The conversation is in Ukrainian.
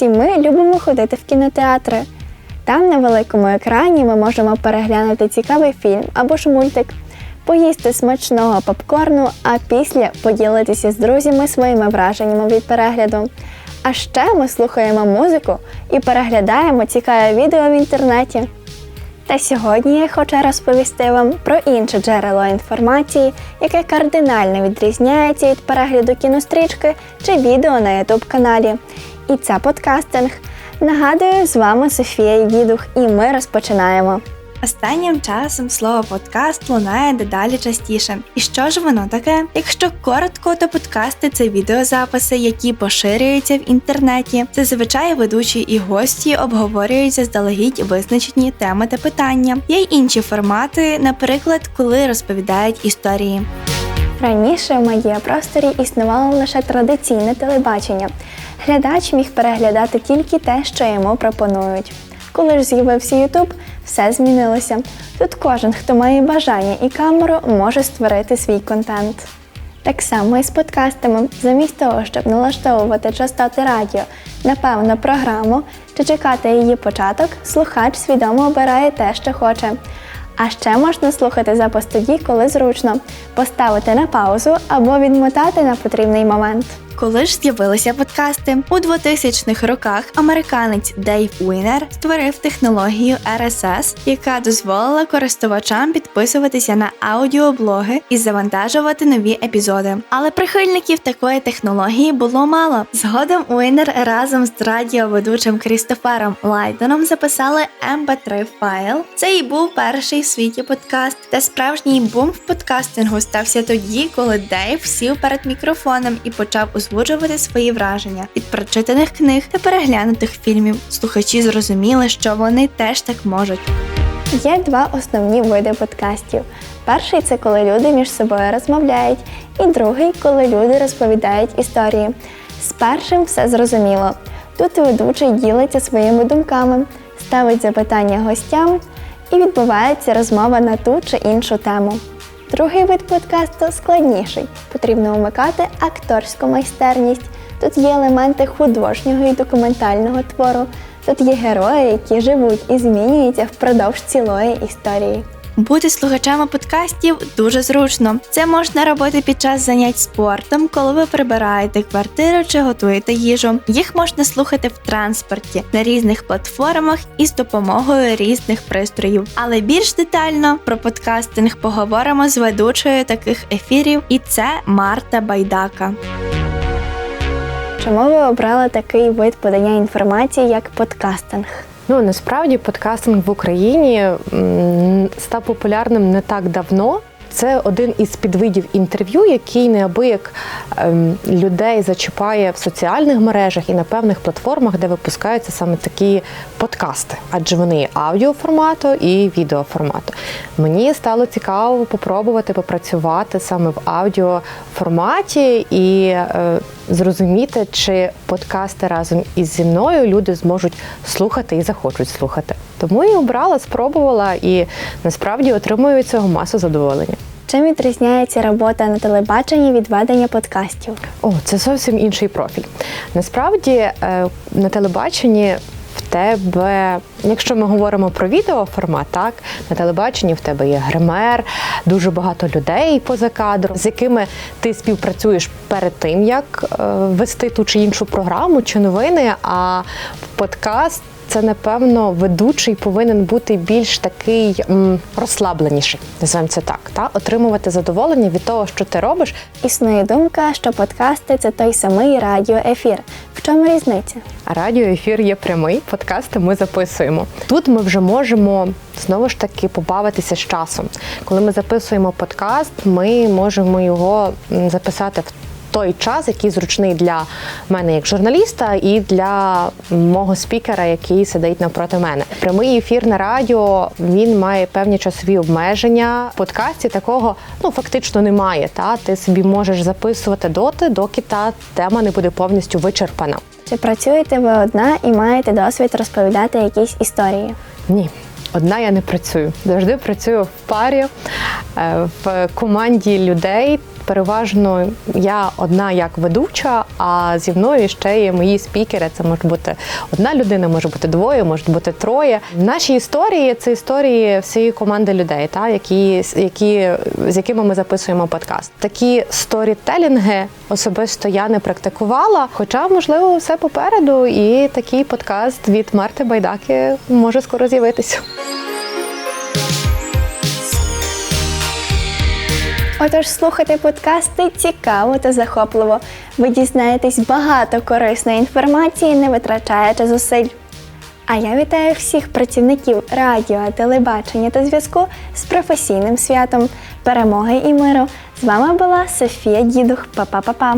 Всі ми любимо ходити в кінотеатри. Там на великому екрані ми можемо переглянути цікавий фільм або ж мультик, поїсти смачного попкорну, а після поділитися з друзями своїми враженнями від перегляду. А ще ми слухаємо музику і переглядаємо цікаве відео в інтернеті. Та сьогодні я хочу розповісти вам про інше джерело інформації, яке кардинально відрізняється від перегляду кінострічки чи відео на youtube каналі. І це подкастинг. Нагадую, з вами Софія Дідух, і ми розпочинаємо. Останнім часом слово подкаст лунає дедалі частіше. І що ж воно таке? Якщо коротко, то подкасти це відеозаписи, які поширюються в інтернеті. Зазвичай ведучі і гості обговорюють заздалегідь визначені теми та питання. Є й інші формати, наприклад, коли розповідають історії. Раніше в медіапросторі існувало лише традиційне телебачення. Глядач міг переглядати тільки те, що йому пропонують. Коли ж з'явився Ютуб, все змінилося. Тут кожен, хто має бажання і камеру, може створити свій контент. Так само і з подкастами, замість того, щоб налаштовувати частоти радіо на певну програму чи чекати її початок, слухач свідомо обирає те, що хоче. А ще можна слухати запис тоді, коли зручно, поставити на паузу або відмотати на потрібний момент. Коли ж з'явилися подкасти у 2000-х роках, американець Дейв Уінер створив технологію RSS, яка дозволила користувачам підписуватися на аудіоблоги і завантажувати нові епізоди. Але прихильників такої технології було мало. Згодом Уінер разом з радіоведучим Крістофером Лайденом записали MP3 файл. Це і був перший в світі подкаст. Та справжній бум в подкастингу стався тоді, коли Дейв сів перед мікрофоном і почав озвучувати свої враження від прочитаних книг та переглянутих фільмів. Слухачі зрозуміли, що вони теж так можуть. Є два основні види подкастів. Перший це коли люди між собою розмовляють, і другий коли люди розповідають історії. З першим все зрозуміло. Тут ведучий ділиться своїми думками, ставить запитання гостям і відбувається розмова на ту чи іншу тему. Другий вид подкасту складніший. Потрібно вмикати акторську майстерність. Тут є елементи художнього і документального твору. Тут є герої, які живуть і змінюються впродовж цілої історії. Бути слухачами подкастів дуже зручно. Це можна робити під час занять спортом, коли ви прибираєте квартиру чи готуєте їжу. Їх можна слухати в транспорті на різних платформах і з допомогою різних пристроїв. Але більш детально про подкастинг поговоримо з ведучою таких ефірів, і це Марта Байдака. Чому ви обрали такий вид подання інформації, як подкастинг? Ну насправді подкастинг в Україні став популярним не так давно. Це один із підвидів інтерв'ю, який неабияк ем, людей зачіпає в соціальних мережах і на певних платформах, де випускаються саме такі подкасти, адже вони аудіоформату і відеоформату. Мені стало цікаво попробувати попрацювати саме в аудіоформаті і е, зрозуміти, чи подкасти разом із зі мною люди зможуть слухати і захочуть слухати. Тому і обрала, спробувала і насправді отримую від цього масу задоволення. Чим відрізняється робота на телебаченні від ведення подкастів? О, це зовсім інший профіль. Насправді е, на телебаченні в тебе, якщо ми говоримо про відеоформат, так на телебаченні в тебе є гример, дуже багато людей поза кадром, з якими ти співпрацюєш перед тим, як е, вести ту чи іншу програму чи новини. А в подкаст це напевно ведучий повинен бути більш такий м, розслабленіший, називаємо це так, та отримувати задоволення від того, що ти робиш. Існує думка, що подкасти це той самий радіоефір. В чому різниця? А радіоефір є прямий, подкасти ми записуємо. Тут ми вже можемо знову ж таки побавитися з часом. Коли ми записуємо подкаст, ми можемо його записати в той час, який зручний для мене як журналіста, і для мого спікера, який сидить навпроти мене. Прямий ефір на радіо він має певні часові обмеження. В подкасті такого ну фактично немає. Та ти собі можеш записувати доти, доки та тема не буде повністю вичерпана. Чи працюєте ви одна і маєте досвід розповідати якісь історії? Ні. Одна я не працюю. Завжди працюю в парі, е, в команді людей. Переважно я одна як ведуча, а зі мною ще є мої спікери. Це може бути одна людина, може бути двоє, може бути троє. Наші історії це історії всієї команди людей, та які, які з якими ми записуємо подкаст. Такі сторітелінги особисто я не практикувала, хоча можливо все попереду, і такий подкаст від Марти Байдаки може скоро з'явитися. Отож, слухати подкасти цікаво та захопливо. Ви дізнаєтесь багато корисної інформації, не витрачаючи зусиль. А я вітаю всіх працівників радіо, телебачення та зв'язку з професійним святом, перемоги і миру. З вами була Софія Дідух. Па-па-па-па!